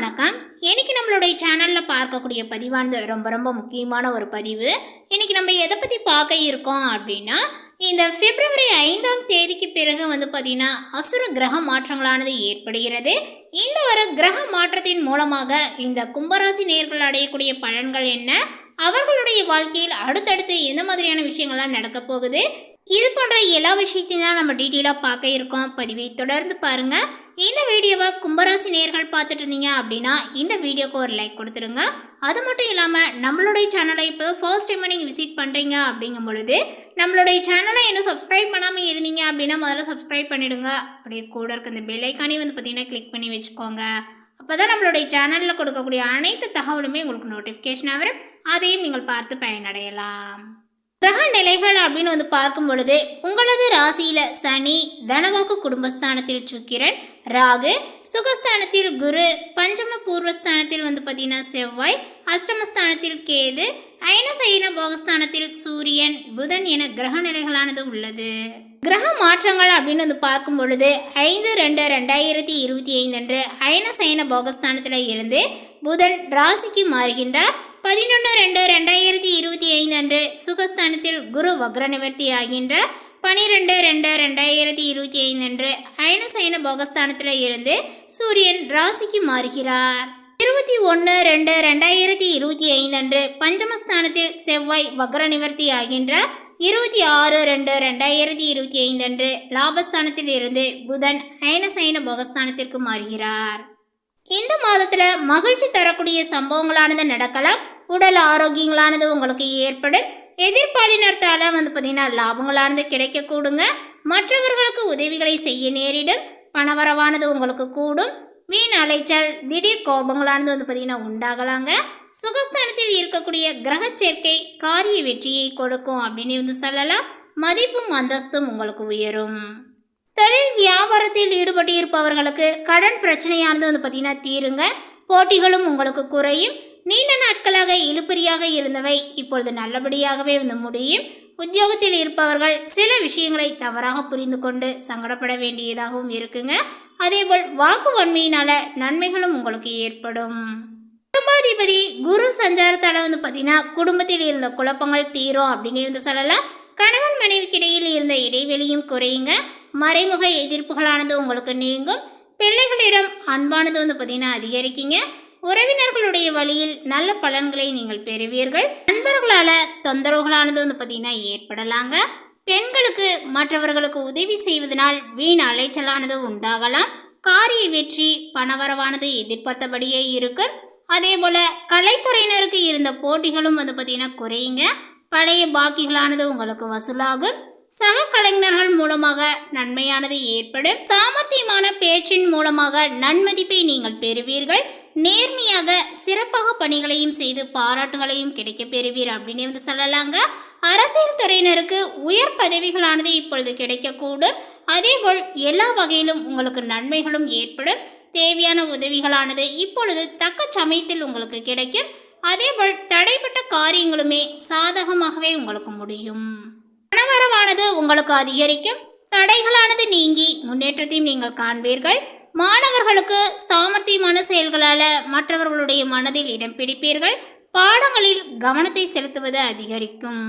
வணக்கம். இன்றைக்கி நம்மளுடைய சேனலில் பார்க்கக்கூடிய பதிவானது ரொம்ப ரொம்ப முக்கியமான ஒரு பதிவு. இன்றைக்கி நம்ம எதை பற்றி பார்க்க இருக்கோம் அப்படின்னா இந்த பிப்ரவரி ஐந்தாம் தேதிக்கு பிறகு வந்து பார்த்திங்கன்னா அசுர கிரக மாற்றங்களானது ஏற்படுகிறது. இந்த ஒரு கிரக மாற்றத்தின் மூலமாக இந்த கும்பராசி நேர்கள் அடையக்கூடிய பலன்கள் என்ன? அவர்களுடைய வாழ்க்கையில் அடுத்தடுத்து எந்த மாதிரியான விஷயங்கள்லாம் நடக்க போகுது? இது போன்ற எல்லா விஷயத்தையும் தான் நம்ம டீட்டெயிலாக பார்க்க இருக்கோம். பதிவை தொடர்ந்து பாருங்கள் இந்த வீடியோவை கும்பராசி நேர்கள் பார்த்துட்டு இருந்தீங்க அப்படின்னா இந்த வீடியோக்கு ஒரு லைக் கொடுத்துருங்க. அது மட்டும் இல்லாமல் நம்மளுடைய சேனலை இப்போ ஃபர்ஸ்ட் டைம் நீங்கள் விசிட் பண்ணுறீங்க அப்படிங்கும் பொழுது நம்மளுடைய சேனலை இன்னும் சப்ஸ்கிரைப் பண்ணாமல் இருந்தீங்க அப்படின்னா முதல்ல சப்ஸ்கிரைப் பண்ணிடுங்க. அப்படியே கூட இருக்க இந்த பெல் ஐக்கானே வந்து பார்த்தீங்கன்னா கிளிக் பண்ணி வச்சுக்கோங்க. அப்போ தான் நம்மளுடைய சேனலில் கொடுக்கக்கூடிய அனைத்து தகவலுமே உங்களுக்கு நோட்டிஃபிகேஷன் வரும். அதையும் நீங்கள் பார்த்து பயனடையலாம். கிரக நிலைகள் அப்படின்னு வந்து பார்க்கும் பொழுது உங்களது ராசியில சனி தனவாக்கு குடும்பஸ்தானத்தில் சுக்கிரன் ராகு சுகஸ்தானத்தில் குரு பஞ்சம பூர்வஸ்தானத்தில் வந்து பார்த்தீங்கன்னா செவ்வாய் அஷ்டமஸ்தானத்தில் கேது அயனசயன போகஸ்தானத்தில் சூரியன் புதன் என கிரக நிலைகளானது உள்ளது. கிரக மாற்றங்கள் அப்படின்னு வந்து பார்க்கும் பொழுது ஐந்து ரெண்டு ரெண்டாயிரத்தி இருபத்தி ஐந்து அன்று அயனசயன போகஸ்தானத்தில் இருந்து புதன் ராசிக்கு மாறுகின்றார். பதினொன்று ரெண்டு ரெண்டாயிரத்தி இருபத்தி ஐந்து அன்று சுகஸ்தானத்தில் குரு வக்ர நிவர்த்தி ஆகின்ற பனிரெண்டு ரெண்டு ரெண்டாயிரத்தி இருபத்தி ஐந்து அன்று அயனசயன போகஸ்தானத்தில் இருந்து சூரியன் ராசிக்கு மாறுகிறார். இருபத்தி ஒன்று ரெண்டு ரெண்டாயிரத்தி இருபத்தி ஐந்து அன்று பஞ்சமஸ்தானத்தில் செவ்வாய் வக்ர நிவர்த்தி ஆகின்ற இருபத்தி ஆறு ரெண்டு ரெண்டாயிரத்தி இருபத்தி ஐந்து அன்று லாபஸ்தானத்தில் இருந்து புதன் அயனசயன போகஸ்தானத்திற்கு மாறுகிறார். இந்த மாதத்தில் மகிழ்ச்சி தரக்கூடிய சம்பவங்களானது நடக்கலாம். உடல் ஆரோக்கியங்களானது உங்களுக்கு ஏற்படும். எதிர்ப்பாளினர்த்தால வந்து பார்த்தீங்கன்னா லாபங்களானது கிடைக்கக்கூடுங்க. மற்றவர்களுக்கு உதவிகளை செய்ய நேரிடும். பணவரவானது உங்களுக்கு கூடும். வீண் அலைச்சல் திடீர் கோபங்களானது வந்து பார்த்தீங்கன்னா உண்டாகலாங்க. சுகஸ்தானத்தில் இருக்கக்கூடிய கிரக சேர்க்கை காரிய வெற்றியை கொடுக்கும் அப்படின்னு வந்து சொல்லலாம். மதிப்பும் அந்தஸ்தும் உங்களுக்கு உயரும். தொழில் வியாபாரத்தில் ஈடுபட்டு இருப்பவர்களுக்கு கடன் பிரச்சனையானது வந்து பார்த்தீங்கன்னா தீருங்க. போட்டிகளும் உங்களுக்கு குறையும். நீண்ட நாட்களாக இழுபறியாக இருந்தவை இப்பொழுது நல்லபடியாகவே வந்து முடியும். உத்தியோகத்தில் இருப்பவர்கள் சில விஷயங்களை தவறாக புரிந்து கொண்டு சங்கடப்பட வேண்டியதாகவும் இருக்குங்க. அதேபோல் வாக்கு வன்மையினால நன்மைகளும் உங்களுக்கு ஏற்படும். குடும்பாதிபதி குரு சஞ்சாரத்தால் வந்து பார்த்தீங்கன்னா குடும்பத்தில் இருந்த குழப்பங்கள் தீரும் அப்படின்னு வந்து சொல்லலாம். கணவன் மனைவிக்கிடையில் இருந்த இடைவெளியும் குறையுங்க. மறைமுக எதிர்ப்புகளானது உங்களுக்கு நீங்கும். பிள்ளைகளிடம் அன்பானது வந்து பார்த்தீங்கன்னா அதிகரிக்குங்க. உறவினர்களுடைய வழியில் நல்ல பலன்களை நீங்கள் பெறுவீர்கள். நண்பர்களால் தொந்தரவுகளானது வந்து பார்த்தீங்கன்னா ஏற்படலாங்க. பெண்களுக்கு மற்றவர்களுக்கு உதவி செய்வதனால் வீண் அலைச்சலானது உண்டாகலாம். காரிய வெற்றி பணவரவானது எதிர்பார்த்தபடியே இருக்கும் அதே போல கலைத்துறையினருக்கு இருந்த போட்டிகளும் வந்து பார்த்தீங்கன்னா குறையுங்க. பழைய பாக்கிகளானது உங்களுக்கு வசூலாகும். சக கலைஞர்கள் மூலமாக நன்மையானது ஏற்படும். சாமர்த்தியமான பேச்சின் மூலமாக நன்மதிப்பை நீங்கள் பெறுவீர்கள். நேர்மையாக சிறப்பாக பணிகளையும் செய்து பாராட்டுகளையும் கிடைக்க பெறுவீர் அப்படின்னு வந்து சொல்லலாங்க. அரசியல் துறையினருக்கு உயர் பதவிகளானது இப்பொழுது கிடைக்கக்கூடும். அதேபோல் எல்லா வகையிலும் உங்களுக்கு நன்மைகளும் ஏற்படும். தேவையான உதவிகளானது இப்பொழுது தக்க சமயத்தில் உங்களுக்கு கிடைக்கும். அதேபோல் தடைப்பட்ட காரியங்களுமே சாதகமாகவே உங்களுக்கு முடியும். பணவரவானது உங்களுக்கு அதிகரிக்கும். தடைகளானது நீங்கி முன்னேற்றத்தையும் நீங்கள் காண்பீர்கள். மாணவர்களுக்கு சாமர்த்தியமான செயல்களால் மற்றவர்களுடைய மனதில் இடம் பிடிப்பீர்கள். பாடங்களில் கவனத்தை செலுத்துவது அதிகரிக்கும்.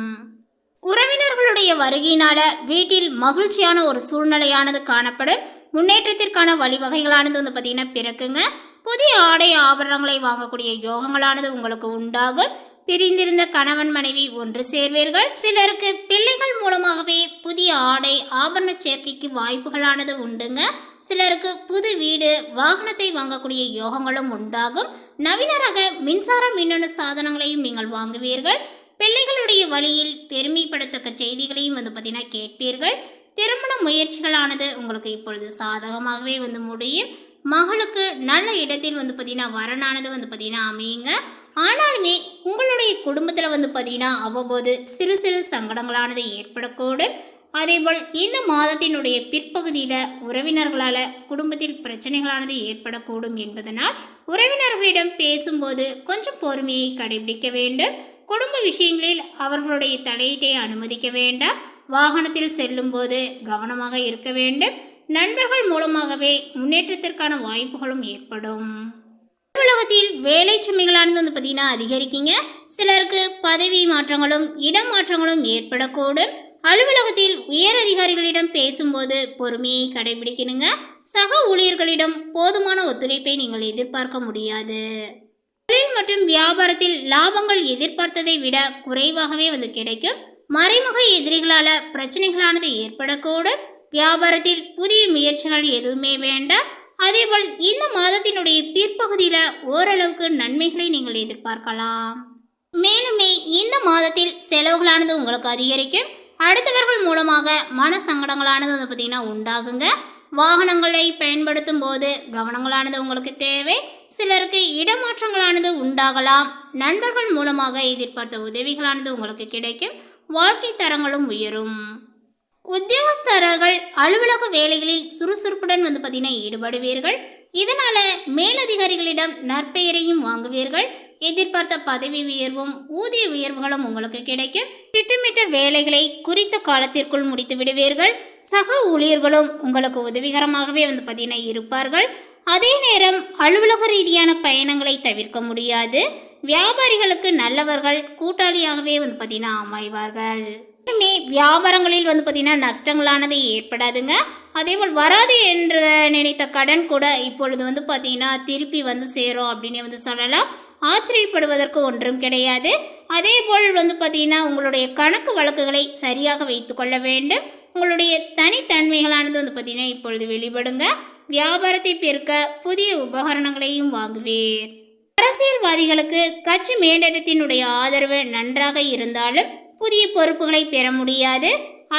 உறவினர்களுடைய வருகையினால வீட்டில் மகிழ்ச்சியான ஒரு சூழ்நிலையானது காணப்படும். முன்னேற்றத்திற்கான வழிவகைகளானது வந்து பார்த்தீங்கன்னா பிறக்குங்க. புதிய ஆடை ஆபரணங்களை வாங்கக்கூடிய யோகங்களானது உங்களுக்கு உண்டாகும். பிரிந்திருந்த கணவன் மனைவி ஒன்று சேர்வீர்கள். சிலருக்கு பிள்ளைகள் மூலமாகவே புதிய ஆடை ஆபரண சேர்க்கைக்கு வாய்ப்புகளானது உண்டுங்க. சிலருக்கு புது வீடு வாகனத்தை வாங்கக்கூடிய யோகங்களும் உண்டாகும். நவீன ரக மின்சார மின்னணு சாதனங்களையும் நீங்கள் வாங்குவீர்கள். பிள்ளைகளுடைய வழியில் பெருமைப்படுத்தக்க செய்திகளையும் வந்து பார்த்தீங்கன்னா கேட்பீர்கள். திருமண முயற்சிகளானது உங்களுக்கு இப்பொழுது சாதகமாகவே வந்து முடியும். மகளுக்கு நல்ல இடத்தில் வந்து பார்த்தீங்கன்னா வரனானது வந்து பார்த்தீங்கன்னா அமையுங்க. ஆனாலுமே உங்களுடைய குடும்பத்தில் வந்து பார்த்தீங்கன்னா அவ்வப்போது சிறு சிறு சங்கடங்களானது ஏற்படக்கூடும். அதேபோல் இந்த மாதத்தினுடைய பிற்பகுதியில் உறவினர்களால் குடும்பத்தில் பிரச்சனைகளானது ஏற்படக்கூடும் என்பதனால் உறவினர்களிடம் பேசும்போது கொஞ்சம் பொறுமையை கடைபிடிக்க வேண்டும். குடும்ப விஷயங்களில் அவர்களுடைய தலையீட்டை அனுமதிக்க வேண்டாம். வாகனத்தில் செல்லும்போது கவனமாக இருக்க வேண்டும். நண்பர்கள் மூலமாகவே முன்னேற்றத்திற்கான வாய்ப்புகளும் ஏற்படும். அலுவலகத்தில் வேலை சுமைகளானது வந்து பார்த்தீங்கன்னா அதிகரிக்கீங்க. சிலருக்கு பதவி மாற்றங்களும் இடம் மாற்றங்களும் ஏற்படக்கூடும். அலுவலகத்தில் உயர் அதிகாரிகளிடம் பேசும்போது பொறுமையை கடைபிடிக்கணுங்க. சக ஊழியர்களிடம் போதுமான ஒத்துழைப்பை நீங்கள் எதிர்பார்க்க முடியாது. தொழில் மற்றும் வியாபாரத்தில் லாபங்கள் எதிர்பார்த்ததை விட குறைவாகவே வந்து கிடைக்கும். மறைமுக எதிரிகளால் பிரச்சனைகளானது ஏற்படக்கூடும். வியாபாரத்தில் புதிய முயற்சிகள் எதுவுமே வேண்டாம். அதேபோல் இந்த மாதத்தினுடைய பிற்பகுதியில் ஓரளவுக்கு நன்மைகளை நீங்கள் எதிர்பார்க்கலாம். மேலுமே இந்த மாதத்தில் செலவுகளானது உங்களுக்கு அதிகரிக்கும். அடுத்தவர்கள் மூலமாக மன சங்கடங்களானது வந்து பார்த்தீங்கன்னா உண்டாகுங்க. வாகனங்களை பயன்படுத்தும் போது கவனங்களானது உங்களுக்கு தேவை. சிலருக்கு இடமாற்றங்களானது உண்டாகலாம். நண்பர்கள் மூலமாக எதிர்பார்த்த உதவிகளானது உங்களுக்கு கிடைக்கும். வாழ்க்கை தரங்களும் உயரும். உத்தியோகஸ்தரர்கள் அலுவலக வேலைகளில் சுறுசுறுப்புடன் வந்து பார்த்தீங்கன்னா ஈடுபடுவீர்கள். இதனால மேலதிகாரிகளிடம் நற்பெயரையும் வாங்குவீர்கள். எதிர்பார்த்த பதவி உயர்வும் ஊதிய உயர்வுகளும் உங்களுக்கு கிடைக்கும். திட்டமிட்ட வேலைகளை குறித்த காலத்திற்குள் முடித்து விடுவீர்கள். சக ஊழியர்களும் உங்களுக்கு உதவிகரமாகவே வந்து பார்த்தீங்கன்னா இருப்பார்கள். அதே நேரம் அலுவலக ரீதியான பயணங்களை தவிர்க்க முடியாது. வியாபாரிகளுக்கு நல்லவர்கள் கூட்டாளியாகவே வந்து பார்த்தீங்கன்னா அமைவார்கள். இனிமே வியாபாரங்களில் வந்து பார்த்திங்கன்னா நஷ்டங்களானது ஏற்படாதுங்க. அதேபோல் வராது என்று நினைத்த கடன் கூட இப்பொழுது வந்து பார்த்திங்கன்னா திருப்பி வந்து சேரும் அப்படின்னு வந்து சொல்லலாம். ஆச்சரியப்படுவதற்கு ஒன்றும் கிடையாது. அதேபோல் வந்து பார்த்திங்கன்னா உங்களுடைய கணக்கு வழக்குகளை சரியாக வைத்துக்கொள்ள வேண்டும். உங்களுடைய தனித்தன்மைகளானது வந்து பார்த்தீங்கன்னா இப்பொழுது வெளிப்படுங்க. வியாபாரத்தை பெருக்க புதிய உபகரணங்களையும் வாங்குவீர். அரசியல்வாதிகளுக்கு கட்சி மேலிடத்தினுடைய ஆதரவு நன்றாக இருந்தாலும் புதிய பொறுப்புகளை பெற முடியாது.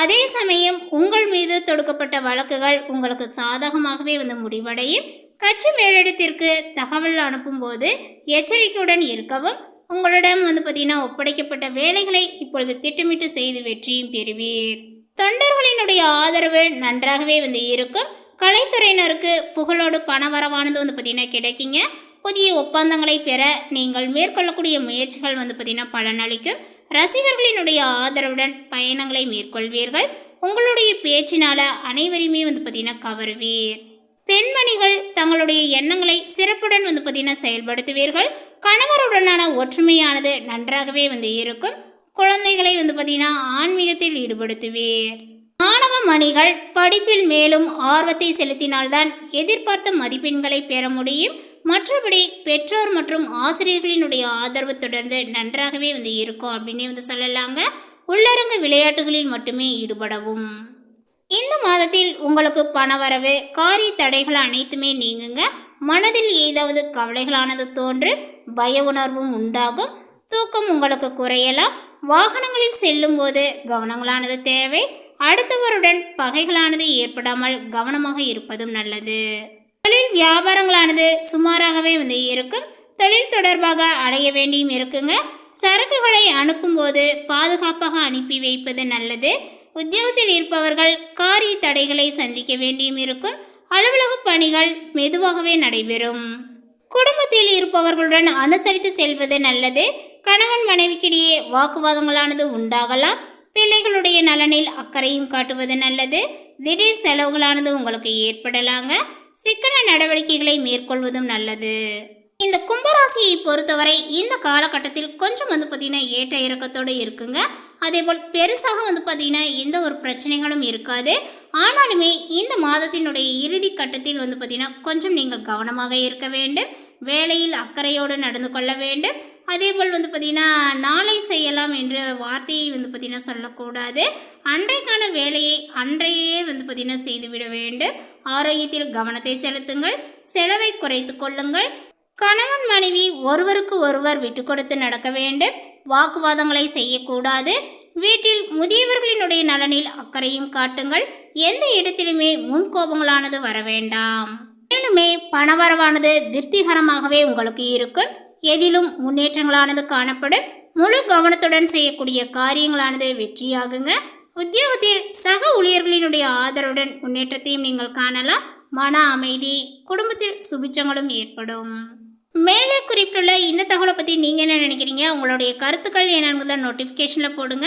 அதே சமயம் உங்கள் மீது தொடுக்கப்பட்ட வழக்குகள் உங்களுக்கு சாதகமாகவே வந்து முடிவடையும். கட்சி மேலிடத்திற்கு தகவல் அனுப்பும்போது எச்சரிக்கையுடன் இருக்கவும் உங்களிடம் வந்து பார்த்தீங்கன்னா ஒப்படைக்கப்பட்ட வேலைகளை இப்பொழுது திட்டமிட்டு செய்து வெற்றியும் பெறுவீர். தொண்டர்களினுடைய ஆதரவு நன்றாகவே வந்து இருக்கும். கலைத்துறையினருக்கு புகழோடு பணவரவானது வந்து பார்த்தீங்கன்னா கிடைக்குங்க. புதிய ஒப்பந்தங்களை பெற நீங்கள் மேற்கொள்ளக்கூடிய முயற்சிகள் வந்து பார்த்தீங்கன்னா பலனளிக்கும். ரசிகர்களினுடைய ஆதரவுடன் பயணங்களை மேற்கொள்வீர்கள். உங்களுடைய பேச்சினால அனைவரையுமே வந்து பார்த்தீங்கன்னா கவருவீர். பெண்மணிகள் தங்களுடைய எண்ணங்களை சிறப்புடன் வந்து பார்த்தீங்கன்னா செயல்படுத்துவீர்கள். கணவருடனான ஒற்றுமையானது நன்றாகவே வந்து இருக்கும். குழந்தைகளை வந்து பார்த்தீங்கன்னா ஆன்மீகத்தில் ஈடுபடுத்துவீர். மாணவ மணிகள் படிப்பில் மேலும் ஆர்வத்தை செலுத்தினால்தான் எதிர்பார்த்த மதிப்பெண்களை பெற முடியும். மற்றபடி பெற்றோர் மற்றும் ஆசிரியர்களினுடைய ஆதரவு தொடர்ந்து நன்றாகவே வந்து இருக்கும் அப்படின்னு வந்து சொல்லலாங்க. உள்ளரங்கு விளையாட்டுகளில் மட்டுமே ஈடுபடவும். இந்த மாதத்தில் உங்களுக்கு பணவரவு காரிய தடைகள் அனைத்துமே நீங்குங்க. மனதில் ஏதாவது கவலைகளானது தோன்று பய உணர்வும் உண்டாகும். தூக்கம் உங்களுக்கு குறையலாம். வாகனங்களில் செல்லும் போது கவனங்களானது தேவை. அடுத்தவருடன் பகைகளானது ஏற்படாமல் கவனமாக இருப்பதும் நல்லது. தொழில் வியாபாரங்களானது சுமாராகவே வந்து இருக்கும். தொழில் தொடர்பாக அடைய வேண்டியும் இருக்குங்க. சரக்குகளை அனுப்பும்போது பாதுகாப்பாக அனுப்பி வைப்பது நல்லது. உத்தியோகத்தில் இருப்பவர்கள் காரிய தடைகளை சந்திக்க வேண்டியும் இருக்கும். அலுவலக பணிகள் மெதுவாகவே நடைபெறும். குடும்பத்தில் இருப்பவர்களுடன் அனுசரித்து செல்வது நல்லது. கணவன் மனைவிக்கிடையே வாக்குவாதங்களானது உண்டாகலாம். பிள்ளைகளுடைய நலனில் அக்கறையும் காட்டுவது நல்லது. திடீர் செலவுகளானது உங்களுக்கு ஏற்படலாங்க. சிக்கன நடவடிக்கைகளை மேற்கொள்வதும் நல்லது. இந்த கும்பராசியை பொறுத்தவரை இந்த காலகட்டத்தில் கொஞ்சம் வந்து பார்த்தீங்கன்னா ஏற்ற இறக்கத்தோடு இருக்குங்க. அதே போல் பெருசாக வந்து பார்த்தீங்கன்னா எந்த ஒரு பிரச்சனைகளும் இருக்காது. ஆனாலுமே இந்த மாதத்தினுடைய இறுதி கட்டத்தில் வந்து பார்த்தீங்கன்னா கொஞ்சம் நீங்கள் கவனமாக இருக்க வேண்டும். வேலையில் அக்கறையோடு நடந்து கொள்ள வேண்டும். அதேபோல் வந்து பார்த்திங்கன்னா நாளை செய்யலாம் என்ற வார்த்தையை வந்து பார்த்தீங்கன்னா சொல்லக்கூடாது. அன்றைக்கான வேலையை அன்றையே வந்து பார்த்தீங்கன்னா செய்துவிட வேண்டும். ஆரோக்கியத்தில் கவனத்தை செலுத்துங்கள். செலவை குறைத்து கொள்ளுங்கள். கணவன் மனைவி ஒருவருக்கு ஒருவர் விட்டு கொடுத்து நடக்க வேண்டும். வாக்குவாதங்களை செய்யக்கூடாது. வீட்டில் முதியவர்களினுடைய நலனில் அக்கறையும் காட்டுங்கள். எந்த இடத்திலுமே முன்கோபங்களானது வர வேண்டாம். மேலுமே பணவரவானது திருப்திகரமாகவே உங்களுக்கு இருக்கும். எதிலும் முன்னேற்றங்களானது காணப்படும். முழு கவனத்துடன் செய்யக்கூடிய காரியங்களானது வெற்றியாகுங்க. உத்தியோகத்தில் சக ஊழியர்களினுடைய ஆதரவுடன் முன்னேற்றத்தையும் நீங்கள் காணலாம். மன அமைதி குடும்பத்தில் சுபிச்சங்களும் ஏற்படும். மேலே குறிப்பிட்டுள்ள இந்த தகவலை பற்றி நீங்கள் என்ன நினைக்கிறீங்க? உங்களுடைய கருத்துக்கள் என்னங்கிறத நோட்டிஃபிகேஷனில் போடுங்க.